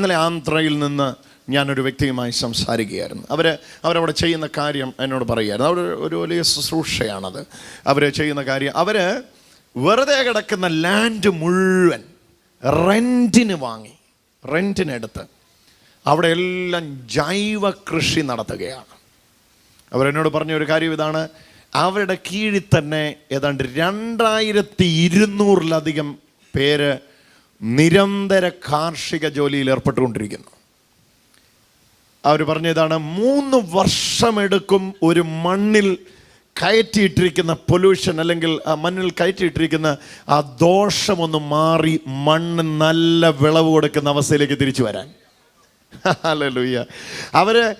ഇന്നലെ ആന്ധ്രയിൽ നിന്ന് ഞാനൊരു വ്യക്തിയുമായി സംസാരിക്കുകയായിരുന്നു. അവർ അവരവിടെ ചെയ്യുന്ന കാര്യം എന്നോട് പറയുകയായിരുന്നു. അവർ ഒരു വലിയ ശുശ്രൂഷയാണത്. അവർ ചെയ്യുന്ന കാര്യം അവർ വെറുതെ കിടക്കുന്ന ലാൻഡ് മുഴുവൻ റെന്റിന് വാങ്ങി റെന്റിനെടുത്ത് അവിടെ എല്ലാം ജൈവ കൃഷി നടത്തുകയാണ്. അവരെന്നോട് പറഞ്ഞ ഒരു കാര്യം ഇതാണ്. അവരുടെ കീഴിൽ തന്നെ ഏതാണ്ട് രണ്ടായിരത്തി ഇരുന്നൂറിലധികം പേര് നിരന്തര കാർഷിക ജോലിയിൽ ഏർപ്പെട്ടുകൊണ്ടിരിക്കുന്നു. അവർ പറഞ്ഞതാണ് മൂന്ന് വർഷമെടുക്കും ഒരു മണ്ണിൽ കയറ്റിയിട്ടിരിക്കുന്ന പൊല്യൂഷൻ അല്ലെങ്കിൽ ആ മണ്ണിൽ കയറ്റിയിട്ടിരിക്കുന്ന ആ ദോഷമൊന്ന് മാറി മണ്ണ് നല്ല വിളവ് കൊടുക്കുന്ന അവസ്ഥയിലേക്ക് തിരിച്ചു വരാൻ. ഹല്ലേലൂയ. അവർ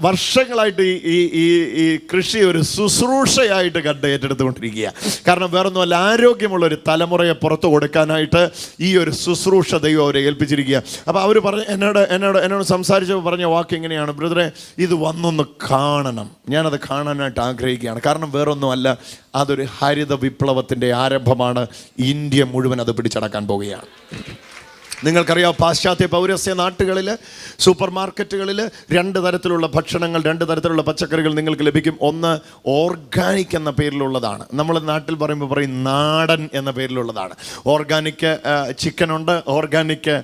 വർഷങ്ങളായിട്ട് ഈ ഈ ഈ കൃഷി ഒരു ശുശ്രൂഷയായിട്ട് കണ്ട് ഏറ്റെടുത്തുകൊണ്ടിരിക്കുക കാരണം വേറൊന്നുമല്ല ആരോഗ്യമുള്ള ഒരു തലമുറയെ പുറത്തു കൊടുക്കാനായിട്ട് ഈ ഒരു ശുശ്രൂഷ ദൈവം അവരെ ഏൽപ്പിച്ചിരിക്കുക അപ്പോൾ അവർ പറഞ്ഞ എന്നോട് എന്നോട് എന്നോട് സംസാരിച്ചപ്പോൾ പറഞ്ഞ വാക്ക് എങ്ങനെയാണ്? ബ്രദറെ ഇത് വന്നൊന്ന് കാണണം. ഞാനത് കാണാനായിട്ട് ആഗ്രഹിക്കുകയാണ്. കാരണം വേറൊന്നുമല്ല അതൊരു ഹരിത വിപ്ലവത്തിന്റെ ആരംഭമാണ്. ഇന്ത്യ മുഴുവൻ അത് പിടിച്ചടക്കാൻ പോവുകയാണ്. നിങ്ങൾക്കറിയാം പാശ്ചാത്യ പൗരസ്യ നാട്ടുകളിൽ സൂപ്പർ മാർക്കറ്റുകളിൽ രണ്ട് തരത്തിലുള്ള ഭക്ഷണങ്ങൾ രണ്ട് തരത്തിലുള്ള പച്ചക്കറികൾ നിങ്ങൾക്ക് ലഭിക്കും. ഒന്ന് ഓർഗാനിക് എന്ന പേരിലുള്ളതാണ്. നമ്മൾ നാട്ടിൽ പറയുമ്പോൾ പറയും നാടൻ എന്ന പേരിലുള്ളതാണ്. ഓർഗാനിക് ചിക്കനുണ്ട് ഓർഗാനിക്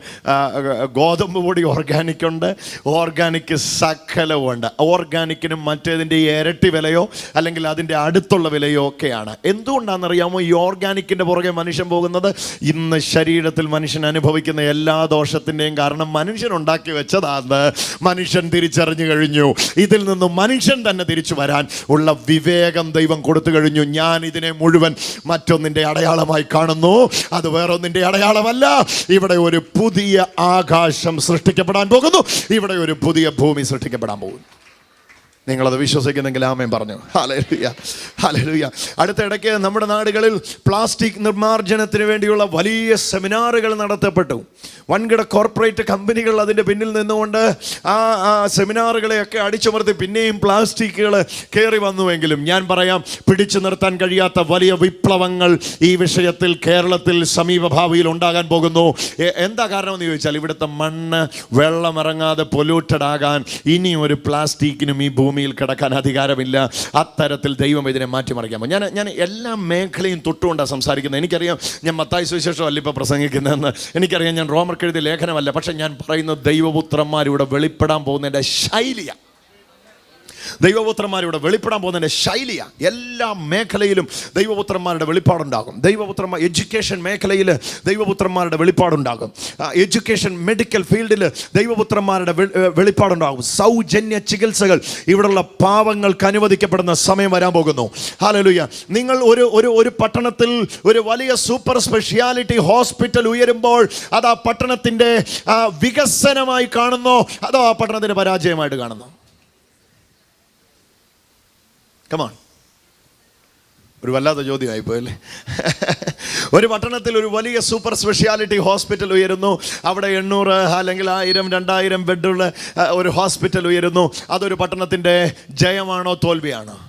ഗോതമ്പ് പൊടി ഓർഗാനിക് ഉണ്ട് ഓർഗാനിക് സകലവുമുണ്ട് ഓർഗാനിക്കിനും മറ്റേതിന്റെ ഇരട്ടി വിലയോ അല്ലെങ്കിൽ അതിന്റെ അടുത്തുള്ള വിലയോ ഒക്കെയാണ്. എന്തുകൊണ്ടാണെന്നറിയാമോ? ഈ ഓർഗാനിക്കിന്റെ പുറകെ മനുഷ്യൻ പോകുന്നത് ഇന്ന് ശരീരത്തിൽ മനുഷ്യൻ അനുഭവിക്കുന്ന എല്ലാ ദോഷത്തിന്റെയും കാരണം മനുഷ്യൻ ഉണ്ടാക്കി വെച്ചതാണ്. മനുഷ്യൻ തിരിച്ചറിഞ്ഞു കഴിഞ്ഞു. ഇതിൽ നിന്നും മനുഷ്യൻ തന്നെ തിരിച്ചു വരാൻ ഉള്ള വിവേകം ദൈവം കൊടുത്തു കഴിഞ്ഞു. ഞാൻ ഇതിനെ മുഴുവൻ മറ്റൊന്നിന്റെ അടയാളമായി കാണുന്നു. അത് വേറൊന്നിന്റെ അടയാളമല്ല. ഇവിടെ ഒരു പുതിയ ആകാശം സൃഷ്ടിക്കപ്പെടാൻ പോകുന്നു. ഇവിടെ ഒരു പുതിയ ഭൂമി സൃഷ്ടിക്കപ്പെടാൻ പോകുന്നു. നിങ്ങളത് വിശ്വസിക്കുന്നെങ്കിൽ ആമയും പറഞ്ഞു. ഹലലുയ ഹലലുയ അടുത്ത ഇടയ്ക്ക് നമ്മുടെ നാടുകളിൽ പ്ലാസ്റ്റിക് നിർമ്മാർജനത്തിന് വേണ്ടിയുള്ള വലിയ സെമിനാറുകൾ നടത്തപ്പെട്ടു. വൻകിട കോർപ്പറേറ്റ് കമ്പനികൾ അതിന്റെ പിന്നിൽ നിന്നുകൊണ്ട് ആ ആ സെമിനാറുകളെയൊക്കെ അടിച്ചമർത്തി പിന്നെയും പ്ലാസ്റ്റിക്കുകൾ കയറി വന്നുവെങ്കിലും ഞാൻ പറയാം പിടിച്ചു നിർത്താൻ കഴിയാത്ത വലിയ വിപ്ലവങ്ങൾ ഈ വിഷയത്തിൽ കേരളത്തിൽ സമീപഭാവിയിൽ ഉണ്ടാകാൻ പോകുന്നു. എന്താ കാരണമെന്ന് ചോദിച്ചാൽ ഇവിടുത്തെ മണ്ണ് വെള്ളമിറങ്ങാതെ പൊല്യൂട്ടഡ് ആകാൻ ഇനിയും ഒരു പ്ലാസ്റ്റിക്കിനും ഈ ഭൂമിയിൽ കിടക്കാൻ അധികാരമില്ല. അത്തരത്തിൽ ദൈവം ഇതിനെ മാറ്റിമറിക്കാൻ ഞാൻ ഞാൻ എല്ലാ മേഖലയും തൊട്ടുകൊണ്ടാണ് സംസാരിക്കുന്നത്. എനിക്കറിയാം ഞാൻ മത്തായി സുവിശേഷം അല്ല ഇപ്പോൾ പ്രസംഗിക്കുന്നതെന്ന്. എനിക്കറിയാം ഞാൻ റോമർക്ക് എഴുതിയ ലേഖനമല്ല. പക്ഷേ ഞാൻ പറയുന്നത് ദൈവപുത്രന്മാരിവിടെ വെളിപ്പെടാൻ പോകുന്നതിന്റെ ശൈലിയാണ്. ദൈവപുത്രന്മാരിവിടെ വെളിപ്പെടാൻ പോകുന്നതിന്റെ ശൈലിയാണ് എല്ലാ മേഖലയിലും ദൈവപുത്രന്മാരുടെ വെളിപ്പാടുണ്ടാകും. ദൈവപുത്രന്മാർ എഡ്യൂക്കേഷൻ മേഖലയിൽ ദൈവപുത്രന്മാരുടെ വെളിപ്പാടുണ്ടാകും. എഡ്യൂക്കേഷൻ മെഡിക്കൽ ഫീൽഡിൽ ദൈവപുത്രന്മാരുടെ വെളിപ്പാടുണ്ടാകും. സൗജന്യ ചികിത്സകൾ ഇവിടെയുള്ള പാവങ്ങൾക്ക് അനുവദിക്കപ്പെടുന്ന സമയം വരാൻ പോകുന്നു. ഹാലലുയ്യ നിങ്ങൾ ഒരു ഒരു ഒരു പട്ടണത്തിൽ ഒരു വലിയ സൂപ്പർ സ്പെഷ്യാലിറ്റി ഹോസ്പിറ്റൽ ഉയരുമ്പോൾ അത് ആ പട്ടണത്തിന്റെ വികസനമായി കാണുന്നു അതോ ആ പട്ടണത്തിന്റെ പരാജയമായിട്ട് കാണുന്നു? കമാൺ ഒരു വല്ലാത്ത ചോദ്യമായി പോയല്ലേ ഒരു പട്ടണത്തിൽ ഒരു വലിയ സൂപ്പർ സ്പെഷ്യാലിറ്റി ഹോസ്പിറ്റൽ ഉയരുന്നു. അവിടെ എണ്ണൂറ് അല്ലെങ്കിൽ ആയിരം രണ്ടായിരം ബെഡുള്ള ഒരു ഹോസ്പിറ്റൽ ഉയരുന്നു. അതൊരു പട്ടണത്തിന്റെ ജയമാണോ തോൽവിയാണോ?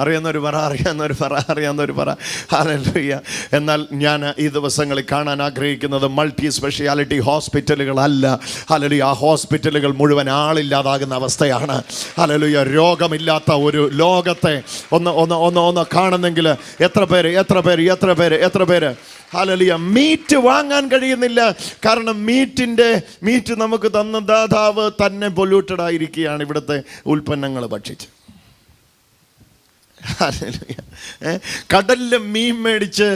അറിയാവുന്നവർ പറ അറിയാവുന്നൊരു പറ അറിയാവുന്നൊരു പറ. ഹല്ലേലൂയ എന്നാൽ ഞാൻ ഈ ദിവസങ്ങളിൽ കാണാൻ ആഗ്രഹിക്കുന്നത് മൾട്ടി സ്പെഷ്യാലിറ്റി ഹോസ്പിറ്റലുകളല്ല ഹല്ലേലൂയ ആ ഹോസ്പിറ്റലുകൾ മുഴുവൻ ആളില്ലാതാകുന്ന അവസ്ഥയാണ്. ഹല്ലേലൂയ രോഗമില്ലാത്ത ഒരു ലോകത്തെ ഒന്ന് ഒന്ന് ഒന്ന് ഒന്ന് കാണുന്നെങ്കിൽ എത്ര പേര് എത്ര പേര് എത്ര പേര് എത്ര പേര്? ഹലലിയ മീറ്റ് വാങ്ങാൻ കഴിയുന്നില്ല. കാരണം മീറ്റിന്റെ മീറ്റ് നമുക്ക് തന്ന ദാതാവ് തന്നെ പൊല്യൂട്ടഡ് ആയിരിക്കുകയാണ് ഇവിടുത്തെ ഉൽപ്പന്നങ്ങൾ ഭക്ഷിച്ച്? കടലിലെ മീൻ മേടിച്ച്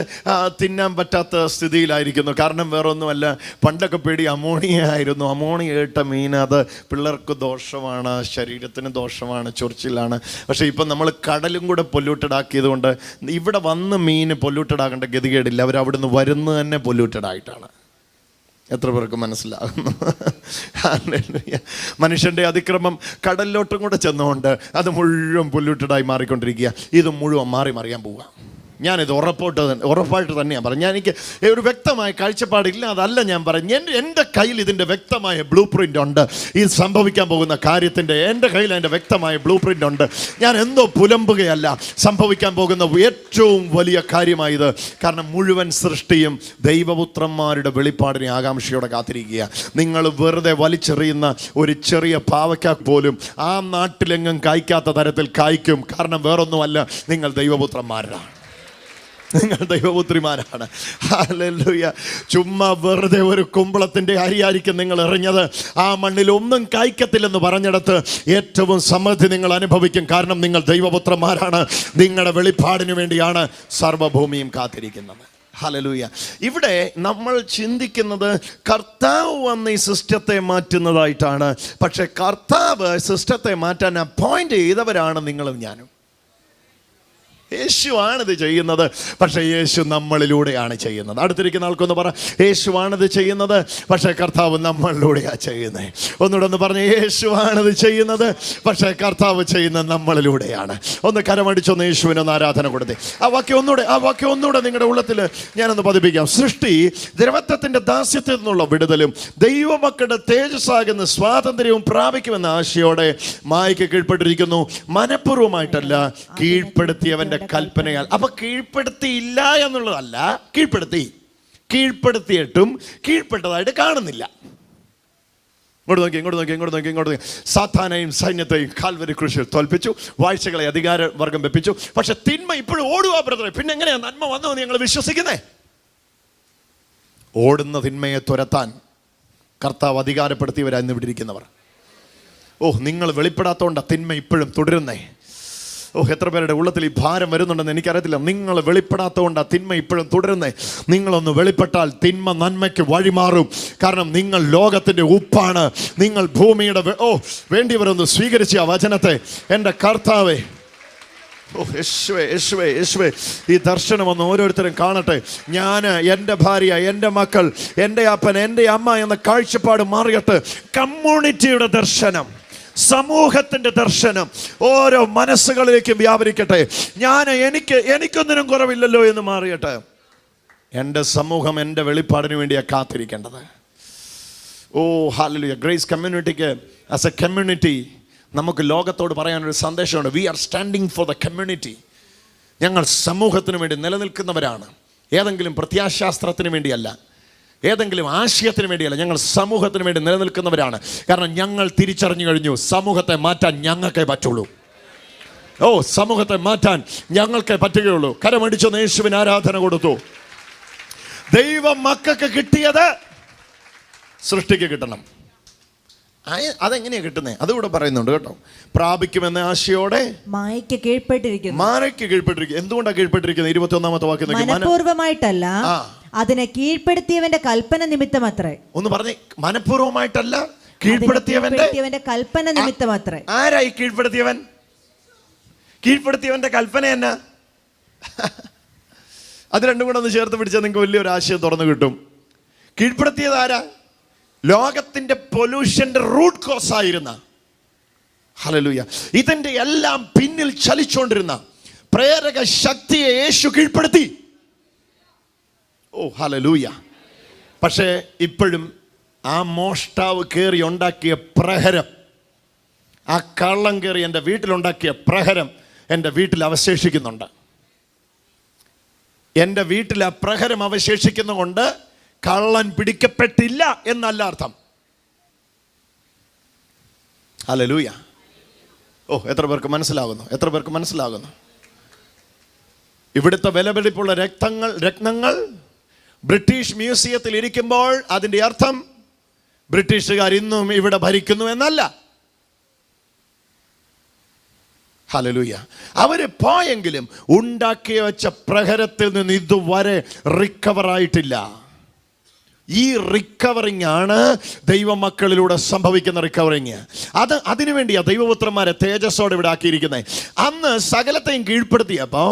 തിന്നാൻ പറ്റാത്ത സ്ഥിതിയിലായിരിക്കുന്നു. കാരണം വേറൊന്നുമല്ല പണ്ടൊക്കെ പേടി അമോണിയ ആയിരുന്നു. അമോണിയ ഇട്ട മീൻ അത് പിള്ളേർക്ക് ദോഷമാണ് ശരീരത്തിന് ദോഷമാണ് ചൊറിച്ചിലാണ്. പക്ഷേ ഇപ്പം നമ്മൾ കടലും കൂടെ പൊല്യൂട്ടഡ് ആക്കിയതുകൊണ്ട് ഇവിടെ വന്ന് മീൻ പൊല്യൂട്ടഡ് ആകേണ്ട ഗതികേടില്ല. അവർ അവിടുന്ന് വരുന്നത് തന്നെ പൊല്യൂട്ടഡ് ആയിട്ടാണ് എത്ര പേർക്ക് മനസ്സിലാകുന്നു. മനുഷ്യന്റെ അതിക്രമം കടലിലോട്ടും കൂടെ ചെന്നുകൊണ്ട് അത് മുഴുവൻ പൊല്യൂട്ടഡായി മാറിക്കൊണ്ടിരിക്കുക. ഇത് മുഴുവൻ മാറി മറിയാൻ പോവുക. ഞാനിത് ഉറപ്പോട്ട് ഉറപ്പായിട്ട് തന്നെയാണ് പറഞ്ഞത്. ഞാൻ എനിക്ക് ഒരു വ്യക്തമായ കാഴ്ചപ്പാടില്ല അതല്ല ഞാൻ പറഞ്ഞു എന്റെ എന്റെ കയ്യിൽ ഇതിന്റെ വ്യക്തമായ ബ്ലൂ പ്രിന്റ് ഉണ്ട്. ഈ സംഭവിക്കാൻ പോകുന്ന കാര്യത്തിന്റെ എന്റെ കയ്യിൽ അതിന്റെ വ്യക്തമായ ബ്ലൂ പ്രിന്റ് ഉണ്ട്. ഞാൻ എന്തോ പുലമ്പുകയല്ല. സംഭവിക്കാൻ പോകുന്ന ഏറ്റവും വലിയ കാര്യമായത് കാരണം മുഴുവൻ സൃഷ്ടിയും ദൈവപുത്രന്മാരുടെ വെളിപ്പാടിനെ ആകാംക്ഷയോടെ കാത്തിരിക്കുക നിങ്ങൾ വെറുതെ വലിച്ചെറിയുന്ന ഒരു ചെറിയ പാവയ്ക്ക പോലും ആ നാട്ടിലെങ്ങും കായ്ക്കാത്ത തരത്തിൽ കായ്ക്കും. കാരണം വേറൊന്നുമല്ല നിങ്ങൾ ദൈവപുത്രന്മാരാണ്. നിങ്ങൾ ദൈവപുത്രിമാരാണ്. ഹല്ലേലൂയ. ചുമ്മാ വെറുതെ ഒരു കുമ്പളത്തിന്റെ അരിയായിരിക്കും നിങ്ങൾ എറിഞ്ഞത്. ആ മണ്ണിൽ ഒന്നും കായ്ക്കത്തില്ലെന്ന് പറഞ്ഞിടത്ത് ഏറ്റവും സമൃദ്ധി നിങ്ങൾ അനുഭവിക്കും. കാരണം നിങ്ങൾ ദൈവപുത്രന്മാരാണ്. നിങ്ങളുടെ വെളിപ്പാടിനു വേണ്ടിയാണ് സർവഭൂമിയും കാത്തിരിക്കുന്നത്. ഹലലൂയ ഇവിടെ നമ്മൾ ചിന്തിക്കുന്നത് കർത്താവ് വന്ന് ഈ സിസ്റ്റത്തെ മാറ്റുന്നതായിട്ടാണ്. പക്ഷേ കർത്താവ് സിസ്റ്റത്തെ മാറ്റാൻ അപ്പോയിന്റ് ചെയ്തവരാണ് നിങ്ങളും ഞാനും. യേശുവാണിത് ചെയ്യുന്നത്. പക്ഷേ യേശു നമ്മളിലൂടെയാണ് ചെയ്യുന്നത്. അടുത്തിരിക്കുന്ന ആൾക്കൊന്ന് പറ യേശുവാണിത് ചെയ്യുന്നത്? പക്ഷേ കർത്താവ് നമ്മളിലൂടെയാണ് ചെയ്യുന്നത് ഒന്നുകൂടെ ഒന്ന് പറഞ്ഞ് യേശുവാണിത് ചെയ്യുന്നത്? പക്ഷേ കർത്താവ് ചെയ്യുന്നത് നമ്മളിലൂടെയാണ്. ഒന്ന് കരമടിച്ചൊന്ന് യേശുവിനൊന്ന് ആരാധന കൊടുത്തേ. ആ വാക്യം ഒന്നുകൂടെ ആ വാക്യം ഒന്നുകൂടെ നിങ്ങളുടെ ഉള്ളത്തിൽ ഞാനൊന്ന് പതിപ്പിക്കാം. സൃഷ്ടി ദ്രവത്വത്തിന്റെ ദാസ്യത്തിൽ നിന്നുള്ള വിടുതലും ദൈവമക്കളുടെ തേജസ്സാകുന്ന സ്വാതന്ത്ര്യവും പ്രാപിക്കുമെന്ന ആശയോടെ മായ്ക്ക് കീഴ്പ്പെട്ടിരിക്കുന്നു. മനഃപൂർവമായിട്ടല്ല കീഴ്പ്പെടുത്തിയവന്റെ കൽപ്പനയാൽ. അപ്പൊ കീഴ്പ്പെടുത്തിയില്ല എന്നുള്ളതല്ല കീഴ്പ്പെടുത്തി. കീഴ്പ്പെടുത്തിയിട്ടും കീഴ്പ്പെട്ടതായിട്ട് കാണുന്നില്ല. ഇങ്ങോട്ട് നോക്കി ഇങ്ങോട്ട് നോക്കി ഇങ്ങോട്ട് നോക്കി ഇങ്ങോട്ട് നോക്കി. സാത്താനെയും സൈന്യത്തെയും കാൽവരി കൃഷിയിൽ തോൽപ്പിച്ചു. വാഴ്ചകളെ അധികാര വർഗം വെപ്പിച്ചു. പക്ഷെ തിന്മ ഇപ്പോഴും ഓടുക ബ്രദറെ. പിന്നെ എങ്ങനെയാ നന്മ വന്നു ഞങ്ങൾ വിശ്വസിക്കുന്നേ? ഓടുന്ന തിന്മയെ തുരത്താൻ കർത്താവ് അധികാരപ്പെടുത്തിയവരാ ഇന്ന് ഇവിടെ ഇരിക്കുന്നവർ. ഓ നിങ്ങൾ വെളിപ്പെടാത്തോണ്ട തിന്മ ഇപ്പോഴും തുടരുന്നേ. ഓ എത്ര പേരുടെ ഉള്ളത്തിൽ ഈ ഭാരം വരുന്നുണ്ടെന്ന് എനിക്കറിയത്തില്ല. നിങ്ങൾ വെളിപ്പെടാത്തതുകൊണ്ട് ആ തിന്മ ഇപ്പോഴും തുടരുന്നേ. നിങ്ങളൊന്ന് വെളിപ്പെട്ടാൽ തിന്മ നന്മയ്ക്ക് വഴിമാറും. കാരണം നിങ്ങൾ ലോകത്തിന്റെ ഉപ്പാണ്. നിങ്ങൾ ഭൂമിയുടെ ഓ വേണ്ടിയവരൊന്ന് സ്വീകരിച്ച ആ വചനത്തെ. എന്റെ കർത്താവേ. ഓ യേശുവേ യേശുവേ യേശുവേ. ഈ ദർശനം ഒന്ന് ഓരോരുത്തരും കാണട്ടെ. ഞാൻ എന്റെ ഭാര്യ എന്റെ മക്കൾ എന്റെ അപ്പൻ എന്റെ അമ്മ എന്ന കാഴ്ചപ്പാട് മാറിയിട്ട് കമ്മ്യൂണിറ്റിയുടെ ദർശനം. സമൂഹത്തിന്റെ ദർശനം ഓരോ മനസ്സുകളിലേക്കും വ്യാപരിക്കട്ടെ. ഞാൻ എനിക്ക് എനിക്കൊന്നിനും കുറവില്ലല്ലോ എന്ന് മാറിയട്ടെ. എന്റെ സമൂഹം എന്റെ വെളിപ്പാടിന് വേണ്ടിയാണ് കാത്തിരിക്കേണ്ടത്. ഓ ഹാലലുയ ഗ്രേസ് കമ്മ്യൂണിറ്റിക്ക് ആസ് എ കമ്മ്യൂണിറ്റി നമുക്ക് ലോകത്തോട് പറയാനൊരു സന്ദേശമുണ്ട്. We are standing for the community ഞങ്ങൾ സമൂഹത്തിന് വേണ്ടി നിലനിൽക്കുന്നവരാണ്. ഏതെങ്കിലും പ്രത്യാശാസ്ത്രത്തിന് വേണ്ടിയല്ല. ഏതെങ്കിലും ആശയത്തിന് വേണ്ടിയല്ല ഞങ്ങൾ സമൂഹത്തിന് വേണ്ടി നിലനിൽക്കുന്നവരാണ്. കാരണം ഞങ്ങൾ തിരിച്ചറിഞ്ഞു കഴിഞ്ഞു സമൂഹത്തെ മാറ്റാൻ ഞങ്ങൾക്കേ പറ്റുള്ളൂ. ഓ സമൂഹത്തെ മാറ്റാൻ ഞങ്ങൾക്കേ പറ്റുകയുള്ളൂ. കരമടിച്ചൊന്ന് യേശുവിന് ആരാധന കൊടുത്തു. ദൈവം മക്കൾക്ക് കിട്ടിയത് സൃഷ്ടിക്ക് കിട്ടണം. അതെങ്ങനെയാ കിട്ടുന്നത് അതുകൂടെ പറയുന്നുണ്ട് കേട്ടോ. പ്രാപിക്കുമെന്ന ആശയോടെ മായയ്ക്ക് കീഴ്പ്പെട്ടിരിക്കുന്നു. മാരയ്ക്ക് കീഴ്പ്പെട്ടിരിക്കുന്നു. എന്തുകൊണ്ടാണ് കീഴ്പ്പെട്ടിരിക്കുന്നത്? ഇരുപത്തി ഒന്നാമത്തെ വാക്യം മനഃപൂർവമായിട്ടല്ല മനഃപൂർവമായിട്ടല്ല അതിനെ കീഴ്പ്പെടുത്തിയവന്റെ കൽപ്പന നിമിത്തം അത്രേ ഒന്ന് പറഞ്ഞേ മനഃപൂർവമായിട്ടല്ല കീഴ്പ്പെടുത്തിയവന്റെ കൽപ്പന നിമിത്തം അത്രേ ആരായി കീഴ്പ്പെടുത്തിയവൻ? കീഴ്പ്പെടുത്തിയവന്റെ കൽപ്പന എന്നാ? അത് രണ്ടും കൂടെ ഒന്ന് ചേർത്ത് പിടിച്ചാൽ നിങ്ങൾക്ക് വലിയൊരു ആശയം തുറന്നു കിട്ടും. കീഴ്പ്പെടുത്തിയത് ആരാ? ലോകത്തിന്റെ പൊല്യൂഷന്റെ റൂട്ട് കോസ് ആയിരുന്ന. ഹലലൂയ ഇതിന്റെ എല്ലാം പിന്നിൽ ചലിച്ചുകൊണ്ടിരുന്ന പ്രേരക ശക്തിയെ യേശു കീഴ്പ്പെടുത്തി. ഓ ഹലലൂയ പക്ഷേ ഇപ്പോഴും ആ മോഷ്ടാവ് കയറി ഉണ്ടാക്കിയ പ്രഹരം ആ കള്ളം കയറി എന്റെ വീട്ടിലുണ്ടാക്കിയ പ്രഹരം എന്റെ വീട്ടിൽ അവശേഷിക്കുന്നുണ്ട്. എന്റെ വീട്ടിൽ ആ പ്രഹരം അവശേഷിക്കുന്നതുകൊണ്ട് കള്ളൻ പിടിക്കപ്പെട്ടില്ല എന്നല്ല അർത്ഥം. ഹല്ലേലൂയ. ഓ എത്ര പേർക്ക് മനസ്സിലാകുന്നു? എത്ര പേർക്ക് മനസ്സിലാകുന്നു? ഇവിടുത്തെ വിലപിടിപ്പുള്ള രക്തങ്ങൾ രക്തങ്ങൾ ബ്രിട്ടീഷ് മ്യൂസിയത്തിൽ ഇരിക്കുമ്പോൾ അതിന്റെ അർത്ഥം ബ്രിട്ടീഷുകാർ ഇന്നും ഇവിടെ ഭരിക്കുന്നു എന്നല്ല. ഹലലൂയ അവർ പോയെങ്കിലും ഉണ്ടാക്കി വെച്ച പ്രഹരത്തിൽ നിന്ന് ഇതുവരെ റിക്കവർ ആയിട്ടില്ല. ഈ റിക്കവറിങ് ആണ് ദൈവമക്കളിലൂടെ സംഭവിക്കുന്ന റിക്കവറിങ് അത് അതിനുവേണ്ടിയാ ദൈവപുത്രന്മാരെ തേജസ്സോടെ ഇവിടെ ആക്കിയിരിക്കുന്നത് അന്ന് സകലത്തെയും കീഴ്പ്പെടുത്തിയപ്പോൾ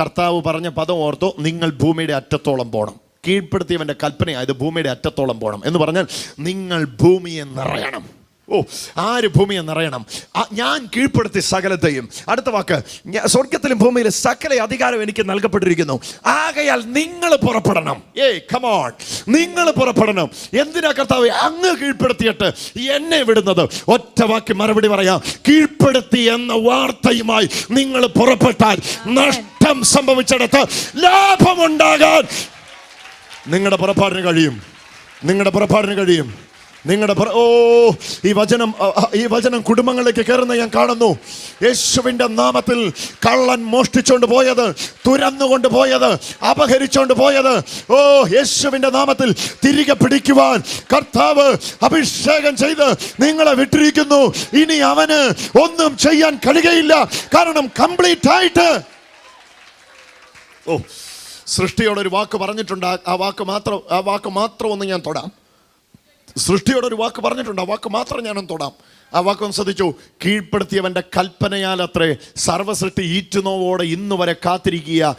കർത്താവ് പറഞ്ഞ പദം ഓർത്തു നിങ്ങൾ ഭൂമിയുടെ അറ്റത്തോളം പോകണം കീഴ്പ്പെടുത്തിയവന്റെ കൽപ്പനയായത് ഭൂമിയുടെ അറ്റത്തോളം പോകണം എന്ന് പറഞ്ഞാൽ നിങ്ങൾ ഭൂമിയെ നിറയണം. ഓ ആര് ഭൂമിയെ നിറയണം ഞാൻ കീഴ്പ്പെടുത്തി സകലത്തെയും. അടുത്ത വാക്ക്. സ്വർഗത്തിലും ഭൂമിയിലും സകല അധികാരം എനിക്ക് നൽകപ്പെട്ടിരിക്കുന്നു. ആകയാൽ നിങ്ങൾ പുറപ്പെടണം. ഏയ് കമോൺ നിങ്ങൾ പുറപ്പെടണം. എന്തിനാ കർത്താവ് അങ്ങ് കീഴ്പ്പെടുത്തിയിട്ട് എന്നെ വിടുന്നത്? ഒറ്റ വാക്ക് മറുപടി പറയാം. കീഴ്പ്പെടുത്തി എന്ന വാർത്തയുമായി നിങ്ങൾ പുറപ്പെട്ടാൽ നഷ്ടം സംഭവിച്ചിടത്ത് ലാഭമുണ്ടാകാൻ നിങ്ങളുടെ പുറപ്പാടിന് കഴിയും. നിങ്ങളുടെ പുറപ്പാടിന് കഴിയും. നിങ്ങളുടെ ഓ ഈ വചനം ഈ വചനം കുടുംബങ്ങളിലേക്ക് കയറുന്ന ഞാൻ കാണുന്നു. യേശുവിന്റെ നാമത്തിൽ കള്ളൻ മോഷ്ടിച്ചുകൊണ്ട് പോയത് തുരന്നുകൊണ്ട് പോയത് അപഹരിച്ചുകൊണ്ട് പോയത്. ഓ യേശുവിന്റെ നാമത്തിൽ തിരികെ പിടിക്കുവാൻ കർത്താവ് അഭിഷേകം ചെയ്ത് നിങ്ങളെ വിട്ടിരിക്കുന്നു. ഇനി അവന് ഒന്നും ചെയ്യാൻ കഴിയുകയില്ല. കാരണം കംപ്ലീറ്റ് ആയിട്ട് ഓ സൃഷ്ടിയോടൊരു വാക്ക് പറഞ്ഞിട്ടുണ്ട്. ആ വാക്ക് മാത്രം ആ വാക്ക് മാത്രം ഒന്ന് ഞാൻ തൊടാം. സൃഷ്ടിയോടൊരു വാക്ക് പറഞ്ഞിട്ടുണ്ട്. ആ വാക്ക് മാത്രം ഞാനൊന്ന് തൊടാം. ആ വാക്കൊന്ന് ശ്രദ്ധിച്ചു. കീഴ്പ്പെടുത്തിയവന്റെ കൽപ്പനയാൽ അത്രേ സർവസൃഷ്ടി ഈറ്റുനോവോടെ ഇന്ന് വരെ കാത്തിരിക്കുക.